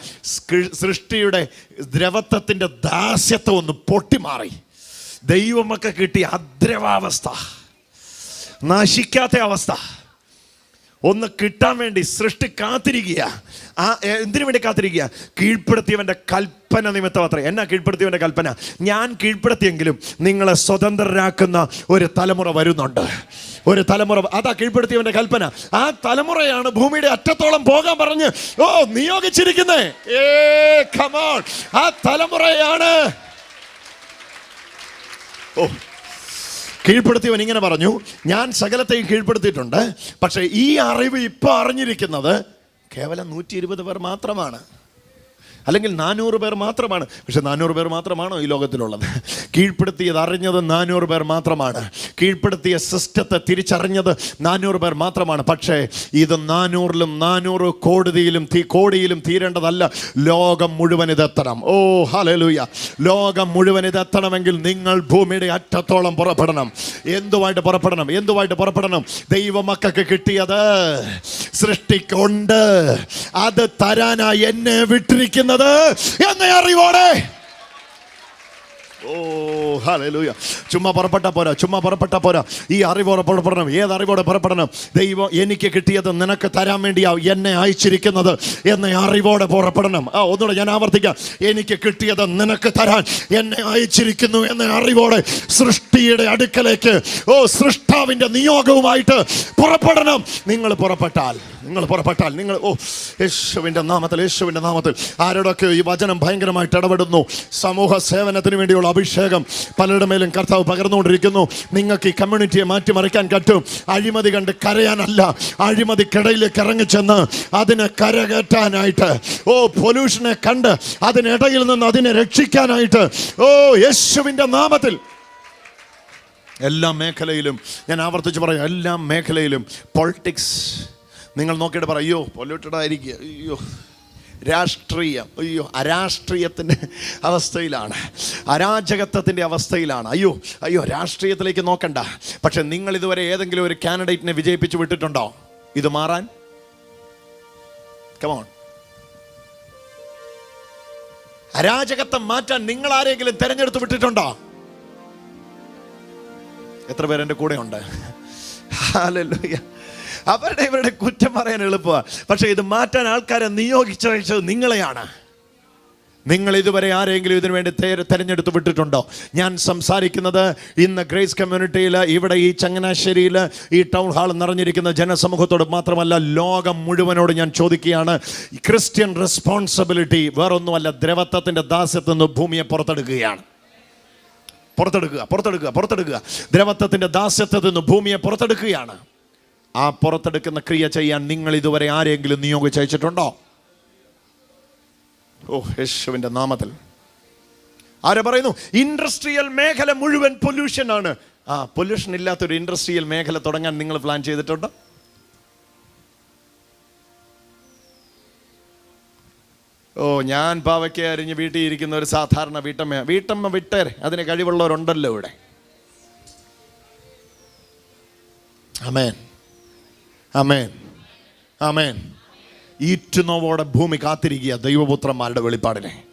സൃഷ്ടിയുടെ ദ്രവത്വത്തിന്റെ ദാസ്യത്വം ഒന്ന് പൊട്ടിമാറി. ദൈവമൊക്കെ കിട്ടിയ അദ്രവാവസ്ഥ. നശിക്കാത്ത അവസ്ഥ. ഒന്ന് കിട്ടാൻ വേണ്ടി സൃഷ്ടി കാത്തിരിക്കുക. ആ എന്തിനു വേണ്ടി കാത്തിരിക്കുക? കീഴ്പ്പെടുത്തിയവന്റെ കൽപ്പന നിമിത്തം അത്ര. എന്നാ കീഴ്പ്പെടുത്തിയവന്റെ കൽപ്പന? ഞാൻ കീഴ്പ്പെടുത്തിയെങ്കിലും നിങ്ങളെ സ്വതന്ത്രരാക്കുന്ന ഒരു തലമുറ വരുന്നുണ്ട്. ഒരു തലമുറ അതാ കീഴ്പ്പെടുത്തിയവന്റെ കൽപ്പന. ആ തലമുറയാണ് ഭൂമിയുടെ അറ്റത്തോളം പോകാൻ പറഞ്ഞ് ഓ നിയോഗിച്ചിരിക്കുന്നേ. ഏ കമോൺ ആ തലമുറയാണ്. ഓ കീഴ്പ്പെടുത്തിയവൻ ഇങ്ങനെ പറഞ്ഞു ഞാൻ സകലത്തെയും കീഴ്പ്പെടുത്തിയിട്ടുണ്ട് പക്ഷേ ഈ അറിവ് ഇപ്പോൾ അറിഞ്ഞിരിക്കുന്നത് കേവലം നൂറ്റി ഇരുപത് പേർ മാത്രമാണ്. അല്ലെങ്കിൽ നാനൂറ് പേർ മാത്രമാണ്. പക്ഷെ നാനൂറ് പേർ മാത്രമാണോ ഈ ലോകത്തിലുള്ളത്? കീഴ്പ്പെടുത്തിയത് അറിഞ്ഞത് നാനൂറ് പേർ മാത്രമാണ്. കീഴ്പ്പെടുത്തിയ സിസ്റ്റത്തെ തിരിച്ചറിഞ്ഞത് നാനൂറ് പേർ മാത്രമാണ്. പക്ഷേ ഇത് നാനൂറിലും നാനൂറ് കോടതിയിലും തീ കോടിയിലും തീരേണ്ടതല്ല. ലോകം മുഴുവൻ ഇതെത്തണം ഓ ഹലലൂയ ലോകം മുഴുവൻ ഇതെത്തണമെങ്കിൽ നിങ്ങൾ ഭൂമിയുടെ അറ്റത്തോളം പുറപ്പെടണം. എന്തുമായിട്ട് പുറപ്പെടണം? എന്തുമായിട്ട് പുറപ്പെടണം? ദൈവമക്കൾക്ക് കിട്ടിയത് സൃഷ്ടിക്കൊണ്ട്. അത് തരാനായി എന്നെ വിട്ടിരിക്കുന്നത് എന്ന അറിവോടെ. ഓ ഹല്ലേലൂയ. ചുമ്മാ പുറപ്പെട്ട പോരാ ചുമ്മാ പുറപ്പെട്ട പോരാ. ഈ അറിവോടെ പുറപ്പെടണം. ഏത് അറിവോടെ പുറപ്പെടണം? ദൈവം എനിക്ക് കിട്ടിയത് നിനക്ക് തരാൻ വേണ്ടിയാ എന്നെ അയച്ചിരിക്കുന്നത്. എന്ന അറിവോടെ പുറപ്പെടണം. ആ ഒന്നുകൂടെ ഞാൻ ആവർത്തിക്കാം. എനിക്ക് കിട്ടിയത് നിനക്ക് തരാൻ എന്നെ അയച്ചിരിക്കുന്നു എന്ന അറിവോടെ സൃഷ്ടിയുടെ അടുക്കലേക്ക്. ഓ സൃഷ്ടാവിന്റെ നിയോഗവുമായിട്ട് പുറപ്പെടണം. നിങ്ങൾ പുറപ്പെട്ടാൽ നിങ്ങൾ പുറപ്പെട്ടാൽ നിങ്ങൾ ഓ യേശുവിന്റെ നാമത്തിൽ യേശുവിന്റെ നാമത്തിൽ ആരോടൊക്കെ ഈ വചനം ഭയങ്കരമായിട്ട് ഇടപെടുന്നു? സമൂഹ സേവനത്തിന് വേണ്ടിയുള്ള അഭിഷേകം പലരുടെ മേലും കർത്താവ് പകർന്നുകൊണ്ടിരിക്കുന്നു. നിങ്ങൾക്ക് ഈ കമ്മ്യൂണിറ്റിയെ മാറ്റിമറിക്കാൻ പറ്റും. അഴിമതി കണ്ട് കരയാനല്ല അഴിമതി അഴിമതിക്കിടയിലേക്ക് ഇറങ്ങിച്ചെന്ന് അതിനെ കരകയറ്റാനായിട്ട് ഓ പൊല്യൂഷനെ കണ്ട് അതിനിടയിൽ നിന്ന് അതിനെ രക്ഷിക്കാനായിട്ട് ഓ യേശുവിന്റെ നാമത്തിൽ. എല്ലാ മേഖലയിലും ഞാൻ ആവർത്തിച്ച് പറയാം എല്ലാ മേഖലയിലും പൊളിറ്റിക്സ് നിങ്ങൾ നോക്കിയിട്ട് പറ അയ്യോ പൊല്യൂട്ടഡ് ആയിരിക്കുക അയ്യോ രാഷ്ട്രീയം അയ്യോ അരാഷ്ട്രീയത്തിന്റെ അവസ്ഥയിലാണ് അരാജകത്വത്തിന്റെ അവസ്ഥയിലാണ് അയ്യോ അയ്യോ രാഷ്ട്രീയത്തിലേക്ക് നോക്കണ്ട. പക്ഷെ നിങ്ങൾ ഇതുവരെ ഏതെങ്കിലും ഒരു കാൻഡിഡേറ്റിനെ വിജയിപ്പിച്ച് വിട്ടിട്ടുണ്ടോ? ഇത് മാറാൻ? കമോൺ അരാജകത്വം മാറ്റാൻ നിങ്ങൾ ആരെങ്കിലും തിരഞ്ഞെടുത്ത് വിട്ടിട്ടുണ്ടോ? എത്ര പേരെന്റെ കൂടെ ഉണ്ട് ഹല്ലേലൂയ. അവരുടെ ഇവരുടെ കുറ്റം പറയാൻ എളുപ്പമാണ് പക്ഷേ ഇത് മാറ്റാൻ ആൾക്കാരെ നിയോഗിച്ചത് നിങ്ങളെയാണ്. നിങ്ങൾ ഇതുവരെ ആരെങ്കിലും ഇതിനു വേണ്ടി തെരഞ്ഞെടുത്ത് വിട്ടിട്ടുണ്ടോ? ഞാൻ സംസാരിക്കുന്നത് ഇന്ന് ഗ്രേസ് കമ്മ്യൂണിറ്റിയിൽ ഇവിടെ ഈ ചങ്ങനാശ്ശേരിയിൽ ഈ ടൗൺ ഹാൾ നിറഞ്ഞിരിക്കുന്ന ജനസമൂഹത്തോട് മാത്രമല്ല ലോകം മുഴുവനോട് ഞാൻ ചോദിക്കുകയാണ്. ക്രിസ്ത്യൻ റെസ്പോൺസിബിലിറ്റി വേറൊന്നുമല്ല ദ്രവത്വത്തിന്റെ ദാസ്യത്തിൽ നിന്ന് ഭൂമിയെ പുറത്തെടുക്കുകയാണ്. പുറത്തെടുക്കുക പുറത്തെടുക്കുക പുറത്തെടുക്കുക. ദ്രവത്വത്തിന്റെ ദാസ്യത്തു നിന്ന് ഭൂമിയെ പുറത്തെടുക്കുകയാണ്. ആ പുറത്തെടുക്കുന്ന ക്രിയ ചെയ്യാൻ നിങ്ങൾ ഇതുവരെ ആരെങ്കിലും നിയോഗിച്ചയച്ചിട്ടുണ്ടോ ഓ യേശുവിന്റെ നാമത്തിൽ. ആരെ പറയുന്നു? ഇൻഡസ്ട്രിയൽ മേഖല മുഴുവൻ പൊല്യൂഷൻ ആണ്. ആ പൊല്യൂഷൻ ഇല്ലാത്തൊരു ഇൻഡസ്ട്രിയൽ മേഖല തുടങ്ങാൻ നിങ്ങൾ പ്ലാൻ ചെയ്തിട്ടുണ്ടോ? ഓ ഞാൻ പാവയ്ക്ക അരിഞ്ഞ് വീട്ടിൽ ഇരിക്കുന്ന ഒരു സാധാരണ വീട്ടമ്മ വീട്ടമ്മ വിട്ടേരെ. അതിന് കഴിവുള്ളവരുണ്ടല്ലോ ഇവിടെ. അമേൻ അമേൻ അമേൻ ഈറ്റുനോവോടെ ഭൂമി കാത്തിരിക്കുക ദൈവപുത്രന്മാരുടെ വെളിപ്പാടിനെ.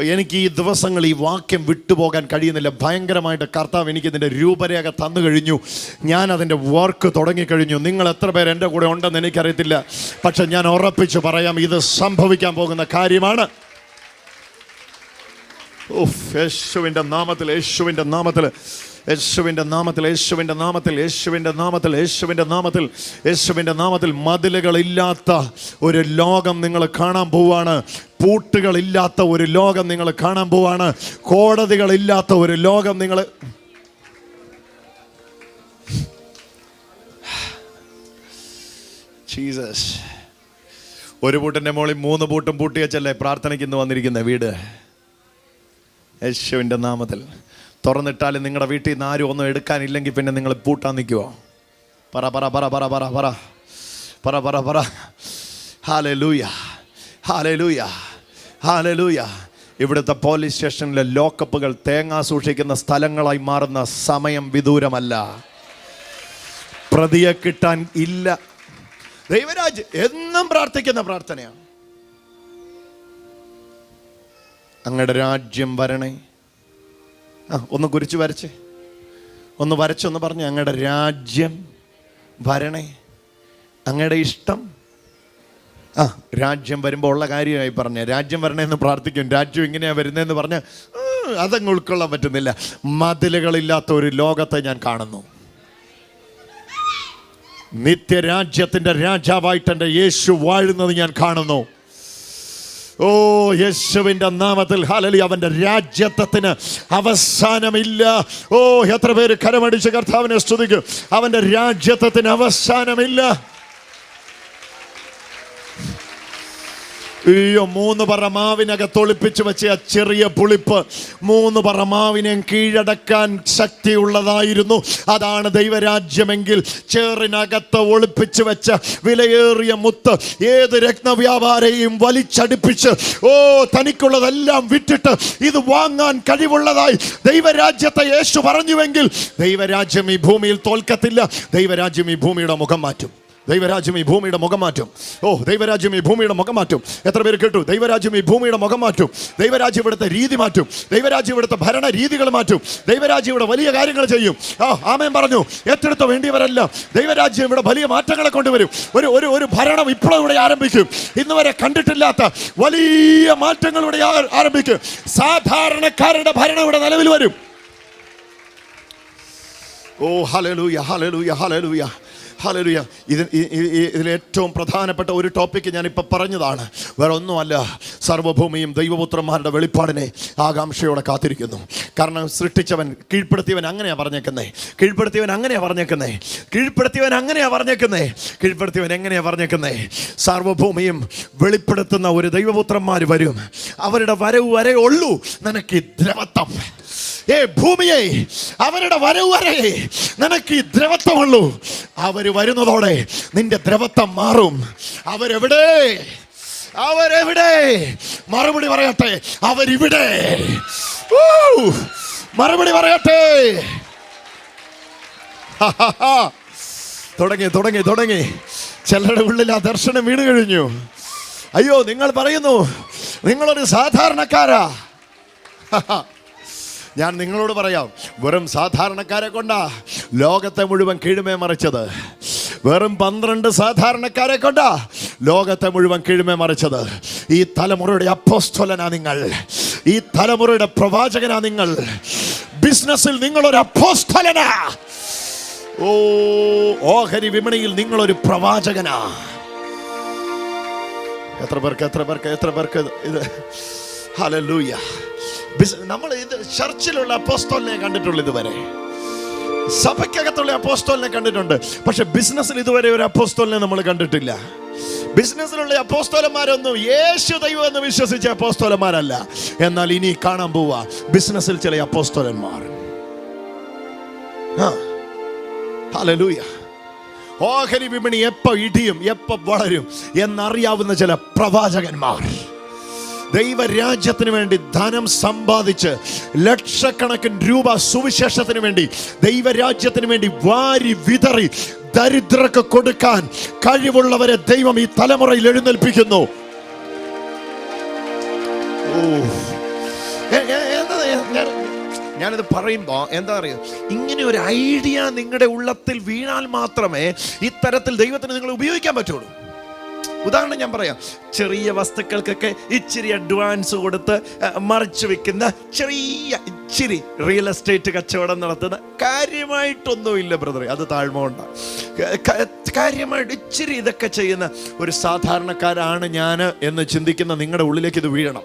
എനിക്ക് ഈ ദിവസങ്ങൾ ഈ വാക്യം വിട്ടുപോകാൻ കഴിയുന്നില്ല. ഭയങ്കരമായിട്ട് കർത്താവ് എനിക്ക് ഇതിന്റെ രൂപരേഖ തന്നു കഴിഞ്ഞു. ഞാൻ അതിന്റെ വർക്ക് തുടങ്ങിക്കഴിഞ്ഞു. നിങ്ങൾ എത്ര പേർ എന്റെ കൂടെ ഉണ്ടെന്ന് എനിക്കറിയത്തില്ല. പക്ഷെ ഞാൻ ഉറപ്പിച്ച് പറയാം ഇത് സംഭവിക്കാൻ പോകുന്ന കാര്യമാണ്. യേശുവിന്റെ നാമത്തിൽ യേശുവിന്റെ നാമത്തിൽ. യേശുവിന്റെ നാമത്തിൽ യേശുവിന്റെ നാമത്തിൽ യേശുവിന്റെ നാമത്തിൽ യേശുവിന്റെ നാമത്തിൽ യേശുവിന്റെ നാമത്തിൽ മതിലുകളില്ലാത്ത ഒരു ലോകം നിങ്ങൾ കാണാൻ പോവാണ്. പൂട്ടുകളില്ലാത്ത ഒരു ലോകം നിങ്ങൾ കാണാൻ പോവാണ്. കോടതികളില്ലാത്ത ഒരു ലോകം നിങ്ങൾ ജീസസ് ഒരു പൂട്ടിന്റെ മുകളിൽ മൂന്ന് പൂട്ടും പൂട്ടിയച്ചല്ലേ പ്രാർത്ഥനയ്ക്ക് ഇന്ന് വന്നിരിക്കുന്ന വീട്? യേശുവിന്റെ നാമത്തിൽ. തുറന്നിട്ടാലും നിങ്ങളുടെ വീട്ടിൽ നിന്ന് ആരും ഒന്നും എടുക്കാനില്ലെങ്കിൽ പിന്നെ നിങ്ങൾ പൂട്ടാൻ നിൽക്കുമോ പറ പറ പറ പറ പറ പറ. പറ പറ പറ. ഹാലെ ലൂയ ഹാലെ ലൂയ ഹാലെ ലൂയ ഇവിടുത്തെ പോലീസ് സ്റ്റേഷനിലെ ലോക്കപ്പുകൾ തേങ്ങ സൂക്ഷിക്കുന്ന സ്ഥലങ്ങളായി മാറുന്ന സമയം വിദൂരമല്ല. പ്രതിയെ കിട്ടാൻ ഇല്ല. ദൈവരാജ് എന്നും പ്രാർത്ഥിക്കുന്ന പ്രാർത്ഥനയാണ്. അങ്ങയുടെ രാജ്യം വരണേ. ആ ഒന്ന് കുരിച്ച് വരച്ച്. ഒന്ന് വരച്ചൊന്ന് പറഞ്ഞു അങ്ങയുടെ രാജ്യം വരണേ. അങ്ങയുടെ ഇഷ്ടം. ആ രാജ്യം വരുമ്പോൾ ഉള്ള കാര്യമായി പറഞ്ഞു. രാജ്യം വരണേന്ന് പ്രാർത്ഥിക്കും. രാജ്യം ഇങ്ങനെയാണ് വരുന്നതെന്ന് പറഞ്ഞ് അതങ്ങ് ഉൾക്കൊള്ളാൻ പറ്റുന്നില്ല. മതിലുകളില്ലാത്ത ഒരു ലോകത്തെ ഞാൻ കാണുന്നു. നിത്യരാജ്യത്തിന്റെ രാജാവായിട്ട് എന്റെ യേശു വാഴുന്നത് ഞാൻ കാണുന്നു. ഓ യേശുവിന്റെ നാമത്തിൽ ഹലലി അവന്റെ രാജ്യത്വത്തിന് അവസാനമില്ല. ഓ എത്ര പേര് കരമടിച്ച് കർത്താവിനെ സ്തുതിക്കും. അവന്റെ രാജ്യത്വത്തിന് അവസാനമില്ല. അയ്യോ മൂന്ന് പറ മാവിനകത്ത് ഒളിപ്പിച്ചു വെച്ച ആ ചെറിയ പുളിപ്പ് മൂന്ന് പറ മാവിനെ കീഴടക്കാൻ ശക്തിയുള്ളതായിരുന്നു. അതാണ് ദൈവരാജ്യമെങ്കിൽ ചേറിനകത്ത് ഒളിപ്പിച്ചു വെച്ച വിലയേറിയ മുത്ത് ഏത് രത്നവ്യാപാരെയും വലിച്ചടിപ്പിച്ച് ഓ തനിക്കുള്ളതെല്ലാം വിറ്റിട്ട് ഇത് വാങ്ങാൻ കഴിവുള്ളതായി ദൈവരാജ്യത്തെ യേശു പറഞ്ഞുവെങ്കിൽ ദൈവരാജ്യം ഈ ഭൂമിയിൽ തോൽക്കത്തില്ല. ദൈവരാജ്യം ഈ ഭൂമിയുടെ മുഖം മാറ്റും. ദൈവരാജ്യം ഈ ഭൂമിയുടെ മുഖം മാറ്റും. ഓ ദൈവരാജ്യം ഈ ഭൂമിയുടെ മുഖം മാറ്റും. എത്ര പേര് കേട്ടു? ദൈവരാജ്യം ഈ ഭൂമിയുടെ മുഖം മാറ്റും. ദൈവരാജ്യം ഇവിടുത്തെ രീതി മാറ്റും. ദൈവരാജ്യം ഇവിടുത്തെ ഭരണ രീതികൾ മാറ്റും. ദൈവരാജ്യം ഇവിടെ വലിയ കാര്യങ്ങൾ ചെയ്യും. ആ ആമയം പറഞ്ഞു. ഏറ്റെടുത്ത വേണ്ടിയവരല്ല. ദൈവരാജ്യം ഇവിടെ വലിയ മാറ്റങ്ങളെ കൊണ്ടുവരും. ഒരു ഒരു ഒരു ഭരണം ഇപ്പോൾ ഇവിടെ ആരംഭിക്കും. ഇന്ന് വരെ കണ്ടിട്ടില്ലാത്ത വലിയ മാറ്റങ്ങൾ ഇവിടെ ആരംഭിക്കും. സാധാരണക്കാരുടെ ഭരണം ഇവിടെ നിലവിൽ വരും. ഓ ഹലലൂയ ഹലലൂയ ഹലലൂയ ഹലലൂയ ഇത് ഇതിലേറ്റവും പ്രധാനപ്പെട്ട ഒരു ടോപ്പിക്ക് ഞാനിപ്പോൾ പറഞ്ഞതാണ്. വേറെ ഒന്നുമല്ല. സർവഭൂമിയും ദൈവപുത്രന്മാരുടെ വെളിപ്പാടിനെ ആകാംക്ഷയോടെ കാത്തിരിക്കുന്നു. കാരണം സൃഷ്ടിച്ചവൻ കീഴ്പ്പെടുത്തിയവൻ അങ്ങനെയാണ് പറഞ്ഞേക്കുന്നത് കീഴ്പ്പെടുത്തിയവൻ അങ്ങനെയാണ് പറഞ്ഞേക്കുന്നത് കീഴ്പ്പെടുത്തിയവൻ അങ്ങനെയാണ് പറഞ്ഞേക്കുന്നത് കീഴ്പ്പെടുത്തിയവൻ എങ്ങനെയാണ് പറഞ്ഞേക്കുന്നത് സർവഭൂമിയും വെളിപ്പെടുത്തുന്ന ഒരു ദൈവപുത്രന്മാർ വരും. അവരുടെ വരവ് വരെ ഉള്ളൂ. നിനക്ക് ദ്രവത്വം. ഏ ഭൂമിയെ അവരുടെ വരവ് വരെ നിനക്ക് ഈ ദ്രവത്വമുള്ളൂ. അവർ വരുന്നതോടെ നിന്റെ ദ്രവത്വം മാറും. അവരെവിടെ? അവരെവിടെ? മറുപടി പറയട്ടെ അവരിവിടെ! മറുപടി പറയട്ടെ. തുടങ്ങി തുടങ്ങി തുടങ്ങി. ചിലരുടെ ഉള്ളിൽ ആ ദർശനം വീണ് കഴിഞ്ഞു. അയ്യോ നിങ്ങൾ പറയുന്നു നിങ്ങളൊരു സാധാരണക്കാരാ. ഞാൻ നിങ്ങളോട് പറയാം വെറും സാധാരണക്കാരെ കൊണ്ടാ ലോകത്തെ മുഴുവൻ കീഴ്മേ മറിച്ചത്. വെറും പന്ത്രണ്ട് സാധാരണക്കാരെ കൊണ്ടാ ലോകത്തെ മുഴുവൻ കീഴ്മേ മറിച്ചത്. ഈ തലമുറയുടെ അപ്പോസ്തോലനാ നിങ്ങൾ. ഈ തലമുറയുടെ പ്രവാചകനാ നിങ്ങൾ. ബിസിനസ്സിൽ നിങ്ങളൊരു അപ്പോസ്തലനാ. ഓ ഓഹരി വിപണിയിൽ നിങ്ങളൊരു പ്രവാചകനാ. എത്ര പേർക്ക് എത്ര പേർക്ക് എത്ര പേർക്ക് ഇത്? ഹലലൂയ നമ്മൾ ഇത് ചർച്ചിലുള്ള അപ്പോസ്റ്റോലിനെ കണ്ടിട്ടുള്ളൂ ഇതുവരെ. സഭയ്ക്കകത്തുള്ള അപ്പോസ്റ്റോലിനെ കണ്ടിട്ടുണ്ട്. പക്ഷെ ബിസിനസ്സിൽ ഇതുവരെ ഒരു അപ്പോസ്റ്റോലിനെ നമ്മൾ കണ്ടിട്ടില്ല. ബിസിനസ്സിലുള്ള അപ്പോസ്തോലന്മാരൊന്നും യേശു ദൈവം എന്ന് വിശ്വസിച്ച അപ്പോസ്തോലന്മാരല്ല എന്നാൽ ഇനി കാണാൻ പോവാ. ബിസിനസ്സിൽ ചില അപ്പോസ്തോലന്മാർ ആ. ഹല്ലേലൂയ. ഓഹരി വിപണി എപ്പോ ഇടിയും എപ്പോ വളരും എന്നറിയാവുന്ന ചില പ്രവാചകന്മാർ. ദൈവരാജ്യത്തിന് വേണ്ടി ധനം സമ്പാദിച്ച് ലക്ഷക്കണക്കിന് രൂപ സുവിശേഷത്തിന് വേണ്ടി ദൈവരാജ്യത്തിന് വേണ്ടി വാരി വിതറി ദരിദ്രർക്ക് കൊടുക്കാൻ കഴിവുള്ളവരെ ദൈവം ഈ തലമുറയിൽ എഴുന്നേൽപ്പിക്കുന്നു. ഞാനിത് പറയുമ്പോൾ എന്താ പറയുക ഇങ്ങനെ ഒരു ഐഡിയ നിങ്ങളുടെ ഉള്ളത്തിൽ വീണാൽ മാത്രമേ ഇത്തരത്തിൽ ദൈവത്തിന് നിങ്ങൾ ഉപയോഗിക്കാൻ പറ്റുള്ളൂ. ഉദാഹരണം ഞാൻ പറയാം. ചെറിയ വസ്തുക്കൾക്കൊക്കെ ഇച്ചിരി അഡ്വാൻസ് കൊടുത്ത് മറിച്ചു വെക്കുന്ന ചെറിയ ഇച്ചിരി റിയൽ എസ്റ്റേറ്റ് കച്ചവടം നടത്തുന്ന കാര്യമായിട്ടൊന്നുമില്ല ബ്രദറെ അത് താഴ്മ ഉണ്ടാകും കാര്യമായിട്ട് ഇച്ചിരി ഇതൊക്കെ ചെയ്യുന്ന ഒരു സാധാരണക്കാരാണ് ഞാൻ എന്ന് ചിന്തിക്കുന്ന നിങ്ങളുടെ ഉള്ളിലേക്ക് ഇത് വീഴണം.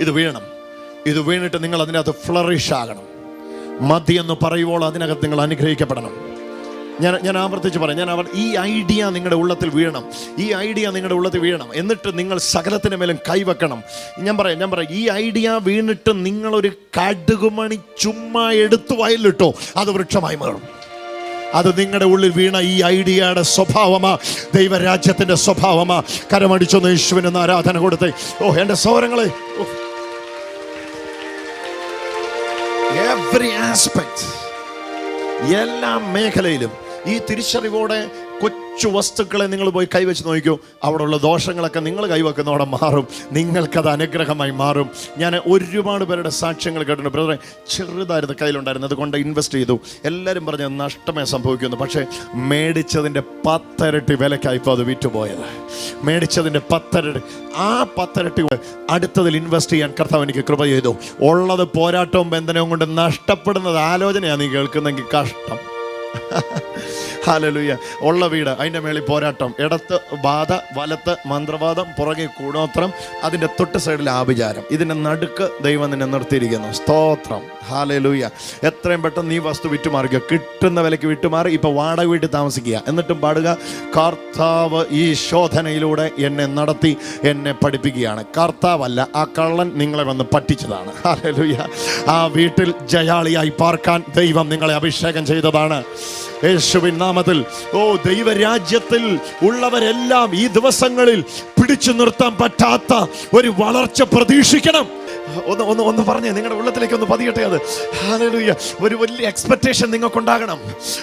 ഇത് വീഴണം. ഇത് വീണിട്ട് നിങ്ങൾ അതിനകത്ത് ഫ്ലറിഷ് ആകണം. മതി എന്ന് പറയുമ്പോൾ അതിനകത്ത് നിങ്ങൾ അനുഗ്രഹിക്കപ്പെടണം. ഞാൻ ഞാൻ ആവർത്തിച്ച് പറയാം. ഞാൻ അവർ ഈ ഐഡിയ നിങ്ങളുടെ ഉള്ളത്തിൽ വീഴണം. ഈ ഐഡിയ നിങ്ങളുടെ ഉള്ളത്തിൽ വീഴണം. എന്നിട്ട് നിങ്ങൾ സകലത്തിന് മേലും കൈവെക്കണം. ഞാൻ പറയാം ഞാൻ പറയാം. ഈ ഐഡിയ വീണിട്ട് നിങ്ങളൊരു കടുകുമണി ചുമ്മാ എടുത്തു വയലിട്ടോ അത് വൃക്ഷമായി മാറും. അത് നിങ്ങളുടെ ഉള്ളിൽ വീണ ഈ ഐഡിയയുടെ സ്വഭാവമാ. ദൈവരാജ്യത്തിന്റെ സ്വഭാവമാ. കരമടിച്ചൊന്ന് യേശുവിന് ആരാധന കൊടുത്തേ. ഓ എന്റെ സൗരങ്ങളെ എല്ലാ മേഖലയിലും ഈ തിരിച്ചറിവോടെ കൊച്ചു വസ്തുക്കളെ നിങ്ങൾ പോയി കൈവച്ച് നോക്കിക്കോ അവിടെയുള്ള ദോഷങ്ങളൊക്കെ നിങ്ങൾ കൈവെക്കുന്നതോടെ മാറും. നിങ്ങൾക്കത് അനുഗ്രഹമായി മാറും. ഞാൻ ഒരുപാട് പേരുടെ സാക്ഷ്യങ്ങൾ കേട്ടിട്ടുണ്ട്. ബ്രദറെ ചെറുതായിരുന്നു കയ്യിലുണ്ടായിരുന്നു അതുകൊണ്ട് ഇൻവെസ്റ്റ് ചെയ്തു. എല്ലാവരും പറഞ്ഞ നഷ്ടമേ സംഭവിക്കുന്നു പക്ഷേ മേടിച്ചതിന്റെ പത്തരട്ടി വിലക്കായി ഇപ്പോൾ അത് വിറ്റുപോയത്. മേടിച്ചതിന്റെ പത്തരട്ടി ആ പത്തരട്ടി അടുത്തതിൽ ഇൻവെസ്റ്റ് ചെയ്യാൻ കർത്താവ് എനിക്ക് കൃപ ചെയ്തു. ഉള്ളത് പോരാട്ടവും ബന്ധനവും കൊണ്ട് നഷ്ടപ്പെടുന്നത് ആലോചനയാണ് നീ കേൾക്കുന്നെങ്കിൽ കഷ്ടം. ഹാലലുയ്യ ഉള്ള വീട് അതിന്റെ മേളിൽ പോരാട്ടം. ഇടത്ത് ബാധ വലത്ത് മന്ത്രവാദം പുറകെ കൂടോത്രം അതിന്റെ തൊട്ട് സൈഡിൽ ആഭിചാരം. ഇതിന്റെ നടുക്ക് ദൈവം നിന്നെ നിർത്തിയിരിക്കുന്നു. സ്തോത്രം. ഹാലലുയ്യ എത്രയും പെട്ടെന്ന് നീ വസ്തു വിറ്റുമാറുക. കിട്ടുന്ന വിലയ്ക്ക് വിട്ടുമാറി ഇപ്പോൾ വാടക വീട്ടിൽ താമസിക്കുക. എന്നിട്ടും പാടുക കർത്താവ് ഈ ശോധനയിലൂടെ എന്നെ നടത്തി എന്നെ പഠിപ്പിക്കുകയാണ്. കർത്താവല്ല ആ കള്ളൻ നിങ്ങളെ വന്ന് പറ്റിച്ചതാണ്. ഹാലലുയ്യ ആ വീട്ടിൽ ജയാളിയായി പാർക്കാൻ ദൈവം നിങ്ങളെ അഭിഷേകം ചെയ്തതാണ്. യേശുവിൻ നാമത്തിൽ. ഓ ദൈവരാജ്യത്തിൽ ഉള്ളവരെല്ലാം ഈ ദിവസങ്ങളിൽ പിടിച്ചു നിർത്താൻ പറ്റാത്ത ഒരു വളർച്ച പ്രതീക്ഷിക്കണം. ഒന്ന് ഒന്ന് ഒന്ന് പറഞ്ഞേ നിങ്ങളുടെ ഉള്ളത്തിലേക്ക് ഒന്ന് പതിയട്ടെ അത്. ഹല്ലേലൂയ ഒരു വലിയ എക്സ്പെക്ടേഷൻ നിങ്ങൾക്കുണ്ടാകണം.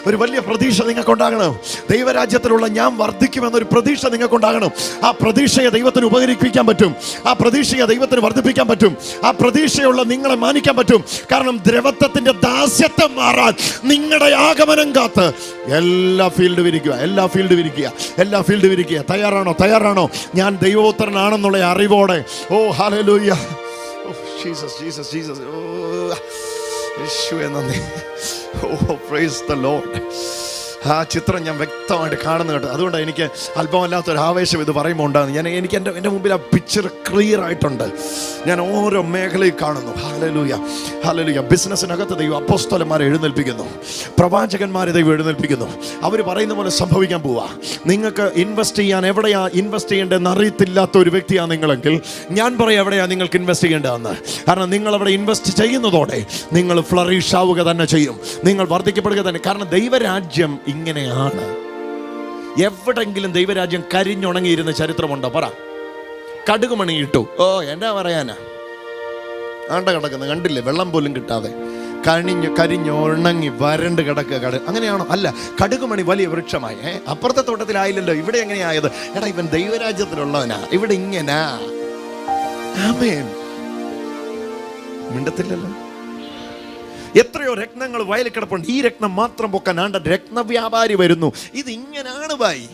ഒരു വലിയ പ്രതീക്ഷ നിങ്ങൾക്കുണ്ടാകണം. ദൈവരാജ്യത്തിലുള്ള ഞാൻ വർദ്ധിക്കുമെന്നൊരു പ്രതീക്ഷ നിങ്ങൾക്കുണ്ടാകണം. ആ പ്രതീക്ഷയെ ദൈവത്തിന് ഉപകരിപ്പിക്കാൻ പറ്റും. ആ പ്രതീക്ഷയെ ദൈവത്തിന് വർദ്ധിപ്പിക്കാൻ പറ്റും. ആ പ്രതീക്ഷയുള്ള നിങ്ങളെ മാനിക്കാൻ പറ്റും. കാരണം ദ്രവത്വത്തിന്റെ ദാസ്യത്വം മാറാൻ നിങ്ങളുടെ ആഗമനം കാത്ത് എല്ലാ ഫീൽഡ് വിരിക്കുക എല്ലാ ഫീൽഡ് വിരിക്കുക എല്ലാ ഫീൽഡ് വിരിക്കുക തയ്യാറാണോ? തയ്യാറാണോ? ഞാൻ ദൈവോത്തരനാണെന്നുള്ള അറിവോടെ. ഓ hallelujah Jesus, Jesus, Jesus. Oh, Yeshua, oh, praise the Lord. ആ ചിത്രം ഞാൻ വ്യക്തമായിട്ട് കാണുന്നു കേട്ടോ. അതുകൊണ്ടാണ് എനിക്ക് അല്പമല്ലാത്തൊരു ആവേശം ഇത് പറയുമ്പോൾ ഉണ്ടാകുന്നു ഞാൻ എനിക്ക് എന്റെ എന്റെ മുമ്പിൽ ആ പിക്ചർ ക്ലിയർ ആയിട്ടുണ്ട്. ഞാൻ ഓരോ മേഖലയിൽ കാണുന്നു. ഹലലൂയ ഹലലൂയ ബിസിനസ്സിനകത്ത് ദൈവം അപ്പോസ്തലന്മാരെ എഴുന്നേൽപ്പിക്കുന്നു. പ്രവാചകന്മാരെ ദൈവം എഴുന്നേൽപ്പിക്കുന്നു. അവർ പറയുന്ന പോലെ സംഭവിക്കാൻ പോവാ. നിങ്ങൾക്ക് ഇൻവെസ്റ്റ് ചെയ്യാൻ എവിടെയാ ഇൻവെസ്റ്റ് ചെയ്യേണ്ടതെന്ന് അറിയത്തില്ലാത്ത ഒരു വ്യക്തിയാണ് നിങ്ങളെങ്കിൽ ഞാൻ പറയാം എവിടെയാ നിങ്ങൾക്ക് ഇൻവെസ്റ്റ് ചെയ്യേണ്ടതെന്ന്. കാരണം നിങ്ങൾ അവിടെ ഇൻവെസ്റ്റ് ചെയ്യുന്നതോടെ നിങ്ങൾ ഫ്ലറിഷ് ആവുക തന്നെ ചെയ്യും. നിങ്ങൾ വർദ്ധിക്കപ്പെടുക തന്നെ. കാരണം ദൈവരാജ്യം ഇങ്ങനെയാണ്. എവിടെങ്കിലും ദൈവരാജ്യം കരിഞ്ഞുണങ്ങിയിരുന്ന ചരിത്രമുണ്ടോ? പറ. കടുകുമണി ഇട്ടു ഓ എന്നാ പറയാനാ? ആണ്ട കിടക്കുന്നത് കണ്ടില്ലേ? വെള്ളം പോലും കിട്ടാതെ. കണിഞ്ഞു കരിഞ്ഞു ഉണങ്ങി വരണ്ട് കിടക്കുക കട അങ്ങനെയാണോ? അല്ല കടുകുമണി വലിയ വൃക്ഷമായി. ഏ അപ്പുറത്തെ തോട്ടത്തിലായില്ലല്ലോ ഇവിടെ എങ്ങനെയായത്? എടാ ഇവൻ ദൈവരാജ്യത്തിലുള്ളവനാ ഇവിടെ ഇങ്ങനാ. ആമേൻ. മിണ്ടത്തില്ലല്ലോ. എത്രയോ രക്തങ്ങൾ വയലിൽ കിടപ്പുണ്ട്. ഈ രക്തം മാത്രം പൊക്കാൻ ആണ്ട രക്തവ്യാപാരി വരുന്നു. ഇത് ഇങ്ങനാണ് ബായി.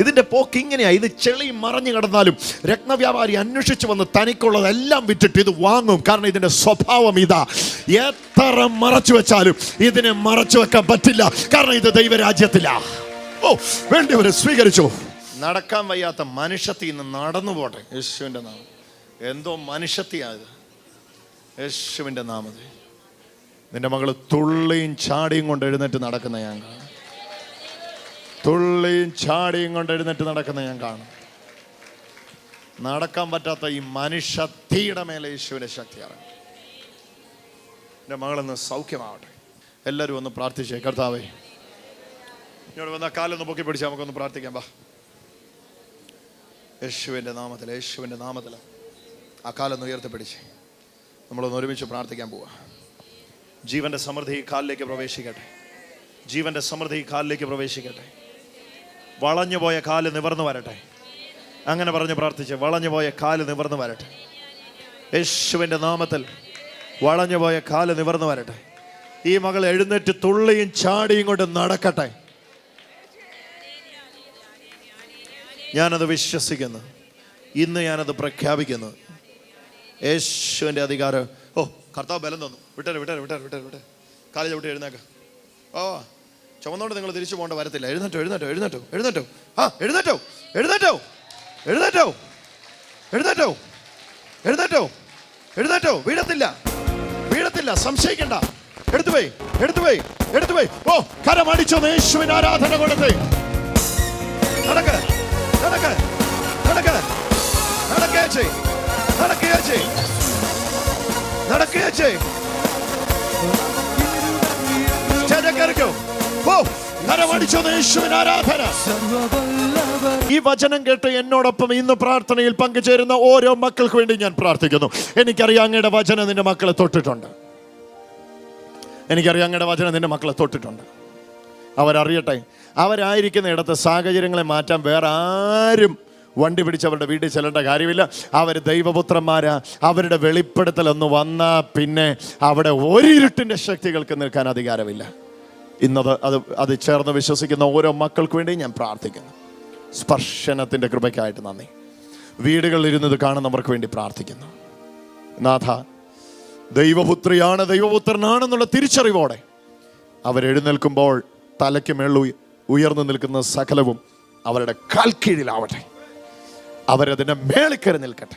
ഇതിന്റെ പോക്ക് ഇങ്ങനെയാ. ഇത് ചെളി മറഞ്ഞു കിടന്നാലും രക്തവ്യാപാരി അന്വേഷിച്ചു വന്ന് തനിക്കുള്ളതെല്ലാം വിറ്റിട്ട് ഇത് വാങ്ങും. കാരണം ഇതിന്റെ സ്വഭാവം ഇതാ. എത്ര മറച്ചു വെച്ചാലും ഇതിനെ മറച്ചു വെക്കാൻ പറ്റില്ല. കാരണം ഇത് ദൈവരാജ്യത്തിലാ. ഓ വേണ്ടിയവരെ സ്വീകരിച്ചു. നടക്കാൻ വയ്യാത്ത മനുഷ്യത്തിൽ നിന്ന് നടന്നു പോട്ടെ. യേശുവിന്റെ നാമം. എന്തോ മനുഷ്യത്തിയാ ഇത് യേശുവിന്റെ നാമത്തിൽ. നിന്റെ മകൾ തുള്ളിയും ചാടിയും കൊണ്ട് എഴുന്നേറ്റ് നടക്കുന്ന ഞാൻ കാണും. തുള്ളിയും ചാടിയും കൊണ്ട് എഴുന്നേറ്റ് നടക്കുന്ന ഞാൻ കാണും. നടക്കാൻ പറ്റാത്ത ഈ മനുഷ്യ തീയുടെ മേലെ യേശുവിന്റെ ശക്തി ഇറങ്ങും. എന്റെ മകളൊന്ന് സൗഖ്യമാവട്ടെ. എല്ലാവരും ഒന്ന് പ്രാർത്ഥിച്ചേ കർത്താവേ. ഇങ്ങോട്ട് വന്ന കാലൊന്ന് പൊക്കി പിടിച്ച് നമുക്കൊന്ന് പ്രാർത്ഥിക്കാം വാ. യേശുവിന്റെ നാമത്തിൽ യേശുവിന്റെ നാമത്തിൽ. ആ കാലൊന്ന് ഉയർത്തിപ്പിടിച്ച്. നമ്മളൊന്ന് ഒരുമിച്ച് പ്രാർത്ഥിക്കാൻ പോവാ. ജീവന്റെ സമൃദ്ധി കാലിലേക്ക് പ്രവേശിക്കട്ടെ. ജീവന്റെ സമൃദ്ധി കാലിലേക്ക് പ്രവേശിക്കട്ടെ. വളഞ്ഞു പോയ കാൽ നിവർന്നു വരട്ടെ. അങ്ങനെ പറഞ്ഞ് പ്രാർത്ഥിച്ച് വളഞ്ഞു പോയ കാൽ നിവർന്നു വരട്ടെ. യേശുവിന്റെ നാമത്തിൽ വളഞ്ഞു പോയ കാൽ നിവർന്നു വരട്ടെ. ഈ മകൾ എഴുന്നേറ്റ് തുള്ളിയും ചാടിയും കൊണ്ട് നടക്കട്ടെ. ഞാനത് വിശ്വസിക്കുന്നു. ഇന്ന് ഞാനത് പ്രഖ്യാപിക്കുന്നു. യേശുവിന്റെ അധികാരം. ഓ കർത്താവ് ബലം തന്നു. വിട്ടേ വിട്ടേ വിട്ടേ വിട്ടേ വിട്ടേ കാലേജ് ചവിട്ടി എഴുന്നേക്ക. ഓ ചുമന്നോണ്ട് നിങ്ങൾ തിരിച്ചു പോകേണ്ട വരത്തില്ല. എഴുന്നേറ്റോ എഴുന്നേറ്റോ എഴുന്നേറ്റോ എഴുന്നേറ്റോ. ആ എഴുന്നേറ്റോ എഴുന്നേറ്റോ എഴുന്നേറ്റോ എഴുന്നേറ്റോ എഴുന്നേറ്റോ എഴുന്നേറ്റോ. വീഴത്തില്ല വീഴത്തില്ല സംശയിക്കണ്ട. എടുത്തുപോയി എടുത്തുപോയി എടുത്തുപോയി ഓ കരമടിച്ചോ യേശുവിന് ആരാധന കൊടുത്തേ നടക്ക് നടക്ക് നടക്ക് നടക്കുക ചെയ് ആരാധന. ഈ വചനം കേട്ട് എന്നോടൊപ്പം ഇന്ന് പ്രാർത്ഥനയിൽ പങ്കുചേരുന്ന ഓരോ മക്കൾക്ക് വേണ്ടി ഞാൻ പ്രാർത്ഥിക്കുന്നു. എനിക്കറിയാം അങ്ങയുടെ വചനം നിന്റെ മക്കളെ തൊട്ടിട്ടുണ്ട്. എനിക്കറിയാം അങ്ങയുടെ വചനം നിന്റെ മക്കളെ തൊട്ടിട്ടുണ്ട്. അവരറിയട്ടെ അവരായിരിക്കുന്ന ഇടത്ത് സാഹചര്യങ്ങളെ മാറ്റാൻ വേറെ ആരും വണ്ടി പിടിച്ച് അവരുടെ വീട്ടിൽ ചെല്ലേണ്ട കാര്യമില്ല. അവർ ദൈവപുത്രന്മാരാ. അവരുടെ വെളിപ്പെടുത്തലൊന്ന് വന്നാൽ പിന്നെ അവിടെ ഒരിരുട്ടിന്റെ ശക്തികൾക്ക് നിൽക്കാൻ അധികാരമില്ല. ഇന്നത് അത് അത് ചേർന്ന് വിശ്വസിക്കുന്ന ഓരോ മക്കൾക്ക് വേണ്ടി ഞാൻ പ്രാർത്ഥിക്കുന്നു. സ്പർശനത്തിന്റെ കൃപയ്ക്കായിട്ട് നന്ദി. വീടുകളിൽ ഇരുന്നത് കാണുന്നവർക്ക് വേണ്ടി പ്രാർത്ഥിക്കുന്നു. നാഥ ദൈവപുത്രിയാണ് ദൈവപുത്രനാണെന്നുള്ള തിരിച്ചറിവോടെ അവരെഴുന്നേൽക്കുമ്പോൾ തലയ്ക്ക് മേളിൽ ഉയ- ഉയർന്നു നിൽക്കുന്ന സകലവും അവരുടെ കാൽക്കീഴിലാവട്ടെ. അവരതിന്റെ മേളിക്കറി നിൽക്കട്ടെ.